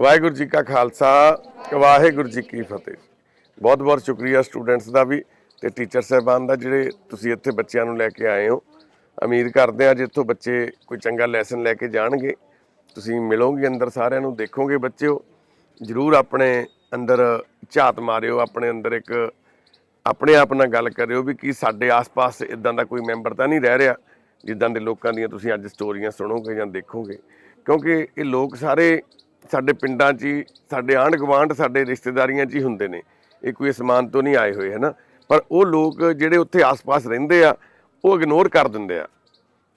ਵਾਹਿਗੁਰੂ ਜੀ ਕਾ ਖਾਲਸਾ, ਵਾਹਿਗੁਰੂ ਜੀ ਕੀ ਫਤਿਹ। ਬਹੁਤ ਬਹੁਤ ਸ਼ੁਕਰੀਆ ਸਟੂਡੈਂਟਸ ਦਾ ਵੀ ਤੇ ਟੀਚਰ ਸਾਹਿਬਾਨ ਦਾ ਜਿਹੜੇ ਤੁਸੀਂ ਇੱਥੇ ਬੱਚਿਆਂ ਨੂੰ ਲੈ ਕੇ ਆਏ ਹੋ। ਉਮੀਦ ਕਰਦੇ ਆ ਜਿੱਥੋਂ ਬੱਚੇ ਕੋਈ ਚੰਗਾ ਲੈਸਨ ਲੈ ਕੇ ਜਾਣਗੇ। ਤੁਸੀਂ ਮਿਲੋਗੇ ਅੰਦਰ ਸਾਰਿਆਂ ਨੂੰ, ਦੇਖੋਗੇ ਬੱਚਿਓ। ਜਰੂਰ ਆਪਣੇ ਅੰਦਰ ਝਾਤ ਮਾਰਿਓ, ਆਪਣੇ ਅੰਦਰ ਇੱਕ ਆਪਣੇ ਆਪ ਨਾਲ ਗੱਲ ਕਰਿਓ ਵੀ ਕੀ ਸਾਡੇ ਆਸ-ਪਾਸ ਇਦਾਂ ਦਾ ਕੋਈ ਮੈਂਬਰ ਤਾਂ ਨਹੀਂ ਰਹਿ ਰਿਹਾ, ਜਿੱਦਾਂ ਦੇ ਲੋਕਾਂ ਦੀਆਂ ਤੁਸੀਂ ਅੱਜ ਸਟੋਰੀਆਂ ਸੁਣੋਗੇ ਜਾਂ ਦੇਖੋਗੇ। ਕਿਉਂਕਿ ਇਹ ਲੋਕ ਸਾਰੇ ਸਾਡੇ ਪਿੰਡਾਂ 'ਚ ਹੀ, ਸਾਡੇ ਆਂਢ ਗੁਆਂਢ ਸਾਡੇ ਰਿਸ਼ਤੇਦਾਰੀਆਂ 'ਚ ਹੀ ਹੁੰਦੇ ਨੇ। ਇਹ ਕੋਈ ਅਸਮਾਨ ਤੋਂ ਨਹੀਂ ਆਏ ਹੋਏ ਹਨਾ ਪਰ ਉਹ ਲੋਕ ਜਿਹੜੇ ਉੱਥੇ ਆਸ-ਪਾਸ ਰਹਿੰਦੇ ਆ, ਉਹ ਇਗਨੋਰ ਕਰ ਦਿੰਦੇ ਆ।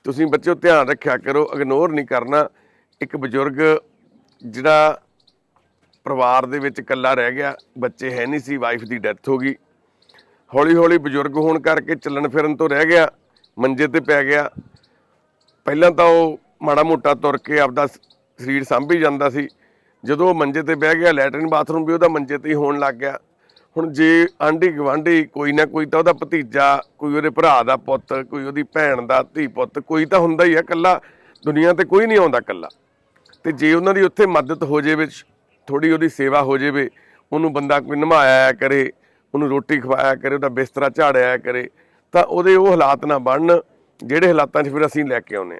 ਤੁਸੀਂ ਬੱਚਿਓ ਧਿਆਨ ਰੱਖਿਆ ਕਰੋ ਇਗਨੋਰ ਨਹੀਂ ਕਰਨਾ। ਇੱਕ ਬਜ਼ੁਰਗ ਜਿਹੜਾ ਪਰਿਵਾਰ ਦੇ ਵਿੱਚ ਇਕੱਲਾ ਰਹਿ ਗਿਆ, ਬੱਚੇ ਹੈ ਨਹੀਂ ਸੀ ਵਾਈਫ ਦੀ ਡੈਥ ਹੋ ਗਈ। ਹੌਲੀ ਹੌਲੀ ਬਜ਼ੁਰਗ ਹੋਣ ਕਰਕੇ ਚੱਲਣ ਫਿਰਨ ਤੋਂ ਰਹਿ ਗਿਆ, ਮੰਜੇ ਤੇ ਪੈ ਗਿਆ। ਪਹਿਲਾਂ ਤਾਂ ਉਹ ਮਾੜਾ ਮੋਟਾ ਤੁਰ ਕੇ ਆਪਦਾ ਸ- ਸਰੀਰ ਸੰਭੀ ਜਾਂਦਾ ਸੀ। ਜਦੋਂ ਉਹ ਮੰਜੇ ਤੇ ਬਹਿ ਗਿਆ, ਲੈਟਰਨ ਬਾਥਰੂਮ ਵੀ ਉਹਦਾ ਮੰਜੇ ਤੇ ਹੀ ਹੋਣ ਲੱਗ ਗਿਆ। ਹੁਣ ਜੇ ਆਂਢੀ ਗਵਾਂਢੀ ਕੋਈ ਨਾ ਕੋਈ ਤਾਂ ਉਹਦਾ ਭਤੀਜਾ, ਕੋਈ ਉਹਦੇ ਭਰਾ ਦਾ ਪੁੱਤ, ਕੋਈ ਉਹਦੀ ਭੈਣ ਦਾ ਧੀ ਪੁੱਤ, ਕੋਈ ਤਾਂ ਹੁੰਦਾ ਹੀ ਆ ਇਕੱਲਾ। ਦੁਨੀਆ ਤੇ ਕੋਈ ਨਹੀਂ ਆਉਂਦਾ ਇਕੱਲਾ। ਤੇ ਜੇ ਉਹਨਾਂ ਦੀ ਉੱਥੇ ਮਦਦ ਹੋ ਜਾਵੇ ਥੋੜੀ ਉਹਦੀ ਸੇਵਾ ਹੋ ਜਾਵੇ, ਉਹਨੂੰ ਬੰਦਾ ਕੋਈ ਨਮਾਇਆ ਕਰੇ, ਉਹਨੂੰ ਰੋਟੀ ਖਵਾਇਆ ਕਰੇ, ਉਹਦਾ ਬਿਸਤਰਾ ਝਾੜਿਆ ਕਰੇ, ਤਾਂ ਉਹਦੇ ਉਹ ਹਾਲਾਤ ਨਾ ਬਣਨ, ਜਿਹੜੇ ਹਾਲਾਤਾਂ 'ਚ ਫਿਰ ਅਸੀਂ ਲੈ ਕੇ ਆਉਨੇ ਆ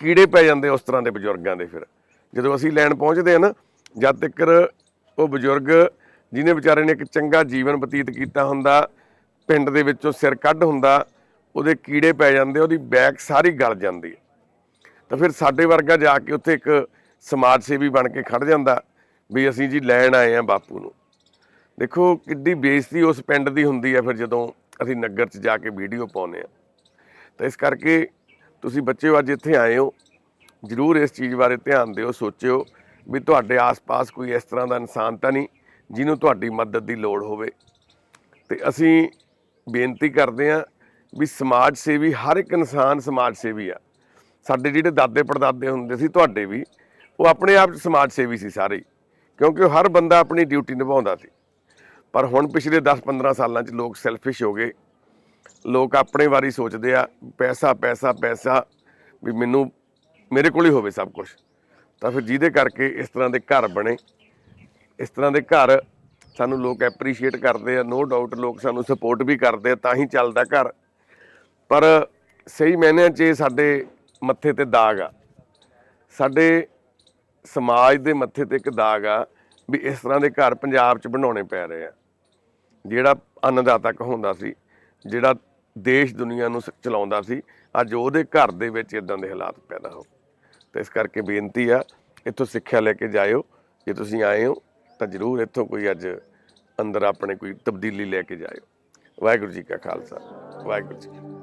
ਕੀੜੇ ਪੈ ਜਾਂਦੇ ਉਸ ਤਰ੍ਹਾਂ ਦੇ ਬਜ਼ੁਰਗਾਂ ਦੇ ਫਿਰ। ਜਦੋਂ ਅਸੀਂ ਲੈਣ ਪਹੁੰਚਦੇ ਹਾਂ ਨਾ, ਜਦ ਤੱਕ ਉਹ ਬਜ਼ੁਰਗ ਜਿਹਨੇ ਵਿਚਾਰੇ ਨੇ ਇੱਕ ਚੰਗਾ ਜੀਵਨ ਬਤੀਤ ਕੀਤਾ ਹੁੰਦਾ, ਪਿੰਡ ਦੇ ਵਿੱਚੋਂ ਸਿਰ ਕੱਢ ਹੁੰਦਾ, ਉਹਦੇ ਕੀੜੇ ਪੈ ਜਾਂਦੇ, ਉਹਦੀ ਬੈਕ ਸਾਰੀ ਗਲ ਜਾਂਦੀ ਹੈ। ਤਾਂ ਫਿਰ ਸਾਡੇ ਵਰਗਾ ਜਾ ਕੇ ਉੱਥੇ ਇੱਕ ਸਮਾਜ ਸੇਵੀ ਬਣ ਕੇ ਖੜ ਜਾਂਦਾ ਵੀ ਅਸੀਂ ਜੀ ਲੈਣ ਆਏ ਆ ਬਾਪੂ ਨੂੰ। ਦੇਖੋ, ਕਿੱਡੀ ਬੇਇੱਜ਼ਤੀ ਉਸ ਪਿੰਡ ਦੀ ਹੁੰਦੀ ਹੈ ਫਿਰ ਜਦੋਂ ਅਸੀਂ ਨਗਰ 'ਚ ਜਾ ਕੇ ਵੀਡੀਓ ਪਾਉਂਦੇ ਆ ਤਾਂ ਇਸ ਕਰਕੇ ਤੁਸੀਂ ਬੱਚਿਓ ਅੱਜ ਇੱਥੇ ਆਏ ਹੋ, ਜਰੂਰ ਇਸ ਚੀਜ਼ ਬਾਰੇ ਧਿਆਨ ਦਿਓ, ਸੋਚਿਓ ਵੀ ਤੁਹਾਡੇ ਆਸ-ਪਾਸ ਕੋਈ ਇਸ ਤਰ੍ਹਾਂ ਦਾ ਇਨਸਾਨ ਤਾਂ ਨਹੀਂ ਜਿਹਨੂੰ ਤੁਹਾਡੀ ਮਦਦ ਦੀ ਲੋੜ ਹੋਵੇ। ਤੇ ਅਸੀਂ ਬੇਨਤੀ ਕਰਦੇ ਹਾਂ ਵੀ ਸਮਾਜ ਸੇਵੀ ਹਰ ਇੱਕ ਇਨਸਾਨ ਸਮਾਜ ਸੇਵੀ ਆ। ਸਾਡੇ ਜਿਹੜੇ ਦਾਦੇ ਪੜਦਾਦੇ ਹੁੰਦੇ ਸੀ, ਤੁਹਾਡੇ ਵੀ, ਉਹ ਆਪਣੇ ਆਪ 'ਚ ਸਮਾਜ ਸੇਵੀ ਸੀ ਸਾਰੇ ਹੀ। ਕਿਉਂਕਿ ਉਹ ਹਰ ਬੰਦਾ ਆਪਣੀ ਡਿਊਟੀ ਨਿਭਾਉਂਦਾ ਸੀ। ਪਰ ਹੁਣ ਪਿਛਲੇ 10-15 ਸਾਲਾਂ 'ਚ ਲੋਕ ਸੈਲਫਿਸ਼ ਹੋ ਗਏ। ਲੋਕ ਆਪਣੇ ਬਾਰੇ ਸੋਚਦੇ ਆ, ਪੈਸਾ ਪੈਸਾ ਪੈਸਾ, ਵੀ ਮੈਨੂੰ, ਮੇਰੇ ਕੋਲ ਹੀ ਹੋਵੇ ਸਭ ਕੁਝ ਤਾਂ ਫਿਰ ਜਿਹਦੇ ਕਰਕੇ ਇਸ ਤਰ੍ਹਾਂ ਦੇ ਘਰ ਬਣੇ। ਇਸ ਤਰ੍ਹਾਂ ਦੇ ਘਰ ਸਾਨੂੰ ਲੋਕ ਐਪਰੀਸ਼ੀਏਟ ਕਰਦੇ ਆ ਨੋ ਡਾਊਟ ਲੋਕ ਸਾਨੂੰ ਸਪੋਰਟ ਵੀ ਕਰਦੇ ਆ, ਤਾਂ ਹੀ ਚੱਲਦਾ ਘਰ। ਪਰ ਸਹੀ ਮਾਇਨਿਆਂ 'ਚ ਇਹ ਸਾਡੇ ਮੱਥੇ ਤੇ ਦਾਗ ਆ। ਸਾਡੇ ਸਮਾਜ ਦੇ ਮੱਥੇ ਤੇ ਇੱਕ ਦਾਗ ਆ, ਵੀ ਇਸ ਤਰ੍ਹਾਂ ਦੇ ਘਰ ਪੰਜਾਬ 'ਚ ਬਣਾਉਣੇ ਪੈ ਰਹੇ ਆ। ਜਿਹੜਾ ਅੰਨਦਾਤਾ ਕਹਾਉਂਦਾ ਸੀ, ਜਿਹੜਾ ਦੇਸ਼ ਦੁਨੀਆ ਨੂੰ ਸ- ਚਲਾਉਂਦਾ ਸੀ, ਅੱਜ ਉਹਦੇ ਘਰ ਦੇ ਵਿੱਚ ਇਦਾਂ ਦੇ ਹਾਲਾਤ ਪੈਦਾ ਹੋ ਤੇ ਇਸ ਕਰਕੇ ਬੇਨਤੀ ਆ, ਇੱਥੋਂ ਸਿੱਖਿਆ ਲੈ ਕੇ ਜਾਇਓ। ਜੇ ਤੁਸੀਂ ਆਏ ਹੋ, ਤਾਂ ਜ਼ਰੂਰ ਇੱਥੋਂ ਕੋਈ ਅੱਜ ਅੰਦਰ ਆਪਣੇ ਕੋਈ ਤਬਦੀਲੀ ਲੈ ਕੇ ਜਾਇਓ। ਵਾਹਿਗੁਰੂ ਜੀ ਕਾ ਖਾਲਸਾ, ਵਾਹਿਗੁਰੂ ਜੀ